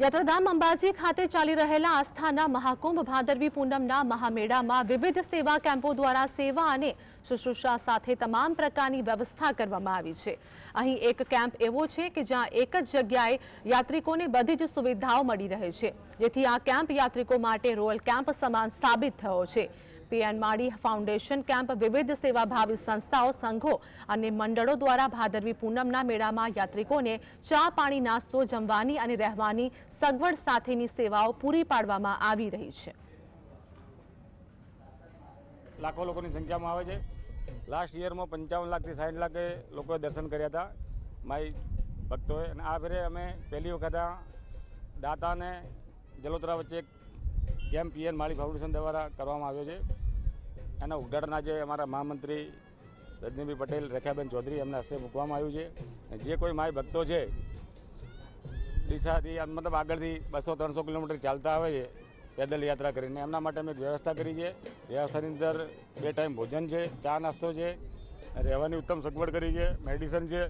યાત્રાધામ અંબાજી ખાતે ચાલી રહેલા આસ્થાના મહાકુંભ ભાદરવી પૂનમના મહામેળામાં વિવિધ સેવા કેમ્પો દ્વારા સેવા અને શુશ્રૂષા સાથે તમામ પ્રકારની વ્યવસ્થા કરવામાં આવી છે. અહીં એક કેમ્પ એવો છે કે જ્યાં એક જ જગ્યાએ યાત્રિકોને બધી જ સુવિધાઓ મળી રહે છે. જેથી આ કેમ્પ યાત્રિકો માટે રોયલ કેમ્પ સમાન સાબિત થયો છે. પીએન માળી ફાઉન્ડેશન કેમ્પ વિવિધ સેવાભાવી સંસ્થાઓ, સંઘો અને મંડળો દ્વારા ભાદરવી પૂનમના મેળામાં યાત્રિકોને ચા પાણી, નાસ્તો, જમવાની અને રહેવાની સગવડ સાથેની સેવાઓ પૂરી પાડવામાં આવી રહી છે. લાખો લોકોની સંખ્યામાં આવે છે. લાસ્ટ યરમાં પંચાવન લાખથી સાઠ લાખે લોકોએ દર્શન કર્યા હતા મારી ભક્તોએ. અને આ ફેરે અમે પહેલી વખત દાતાને જલોતરા વચ્ચે એક કેમ્પ પીએન માળી ફાઉન્ડેશન દ્વારા કરવામાં આવ્યો છે. એના ઉદ્ઘાટન આજે અમારા મહામંત્રી રજનીભાઈ પટેલ, રેખાબેન ચૌધરી એમના હસ્તે મૂકવામાં આવ્યું છે. અને જે કોઈ માય ભક્તો છે ડીસાથી મતલબ આગળથી બસો ત્રણસો કિલોમીટર ચાલતા આવે છે, પેદલ યાત્રા કરીને. એમના માટે અમે એક વ્યવસ્થા કરી છે. વ્યવસ્થાની અંદર બે ટાઈમ ભોજન છે, ચા નાસ્તો છે, રહેવાની ઉત્તમ સગવડ કરી છે, મેડિસન છે.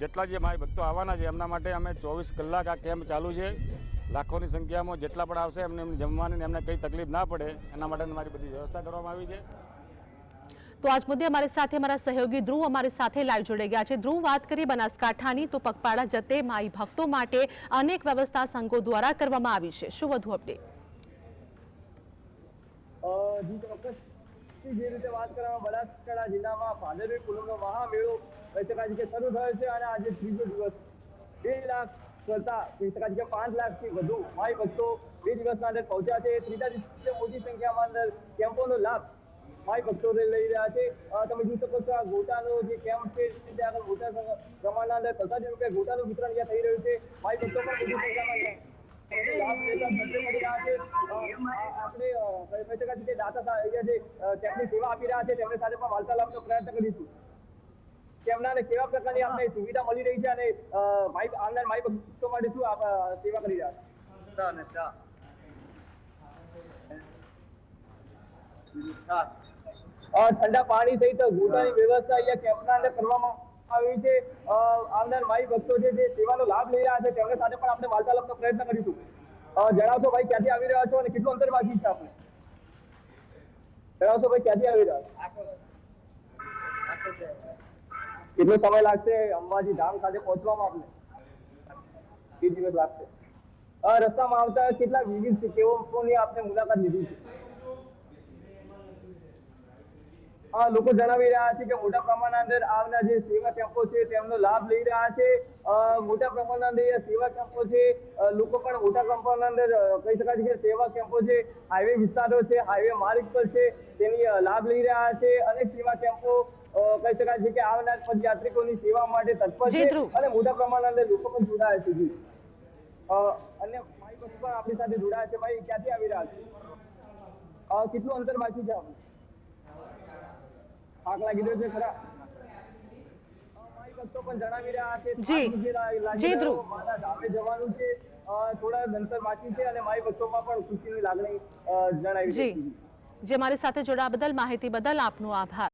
જેટલા જે માય ભક્તો આવવાના છે, એમના માટે અમે ચોવીસ કલાક આ કેમ્પ ચાલુ છે. લાખોની સંખ્યામાં જેટલા પણ આવશે એમને જમવાની એમને કંઈ તકલીફ ના પડે એના માટે મારી બધી વ્યવસ્થા કરવામાં આવી છે. તો આજ મુદ્દે અમારી સાથે અમારા સહયોગી ધ્રુવ અમારી સાથે લાઈવ જોડાઈ ગયા છે. ધ્રુવ વાત કરીએ બનાસકાંઠાની તો પગપાળા જતે માઈ ભક્તો માટે અનેક વ્યવસ્થા સંઘો દ્વારા કરવામાં આવી છે. શું વધુ અપડેટ અ, જી રીતે વાત કરવામાં બનાસકાંઠા જિલ્લામાં ભાદરવી પૂનમનો મહામેળો કહી શકાય છે કે શરૂ થયો છે અને આજે ત્રીજો દિવસ બે લાખ કરતા કહી શકાય છે કે પાંચ લાખથી વધુ માય ભક્તો બે દિવસના અંદર પહોંચ્યા છે. ત્રીજા દિવસે મોટી સંખ્યામાં અંદર કેમ્પોનો લાભ માય ભક્તો લઈ રહ્યા છે. તમે જોઈ શકો છો આ ગોટાનો જે કેમ્પ છે તે આગળ મોટા પ્રમાણના અંદર પ્રસાદી રૂપિયા ગોટાનું વિતરણ અહીંયા થઈ રહ્યું છે. માય ભક્તો પણ મોટી સંખ્યામાં આપણે દાતા સા- જે તેમની સેવા આપી રહ્યા છે, તેમની સાથે પણ વાર્તાલાપનો પ્રયત્ન કરીશું. તેમના ને કેવા પ્રકારની આપણે સુવિધા મળી રહી છે અને માઈ આવનાર માઈ ભક્તો માટે શું આપ સેવા કરી રહ્યા ઠંડા પાણી સહિત ગોટાની વ્યવસ્થા અહીંયા કેમ્પના અંદર કરવામાં આવી છે. આવનાર માઈ ભક્તો છે જે સેવાનો લાભ લઈ રહ્યા છે તેમના સાથે પણ આપણે વાર્તાલાપનો પ્રયત્ન કરીશું. જણાવશો ભાઈ ક્યાંથી આવી રહ્યા છો અને કેટલું અંતર બાકી છે આપણે જણાવશો ભાઈ ક્યાંથી આવી રહ્યા છો? કેટલો સમય લાગશે અંબાજી ધામ ખાતે પહોંચવામાં આપને? બે દિવસ લાગશે. રસ્તામાં આવતા કેટલા વિવિધ કેવોની આપણે મુલાકાત લીધી છે આ લોકો જણાવી રહ્યા છે કે મોટા પ્રમાણના અંદર આવના જે સેવા કેમ્પો છે તેમનો લાભ લઈ રહ્યા છે. મોટા પ્રમાણના અંદર સેવા કેમ્પો છે લોકો પણ મોટા પ્રમાણના અંદર કહી શકાય છે કે સેવા કેમ્પો છે હાઈવે વિસ્તારો છે હાઈવે માર્ગ પર છે તેની લાભ લઈ રહ્યા છે અને સેવા કેમ્પો કહી શકાય છે કે આવનાર પદયાત્રિકોની સેવા માટે તત્પર છે અને મોટા પ્રમાણના અંદર લોકો પણ જોડાયા છે. જી. અને બસ પણ આપણી સાથે જોડાયા છે. ભાઈ ક્યાંથી આવી રહ્યા છે? કેટલું અંતર બાકી છે આપણે થાક લાગી રહ્યો છે ખરા. પણ જણાવી રહ્યા છે. જી. જે જી, ધ્રુવ. જવાનું છે. થોડા અંતર બાકી છે અને મારી ભક્તોમાં પણ ખુશીની લાગણી જણાવી જી. છે જે મારી સાથે જોડાવા બદલ માહિતી બદલ આપનો આભાર.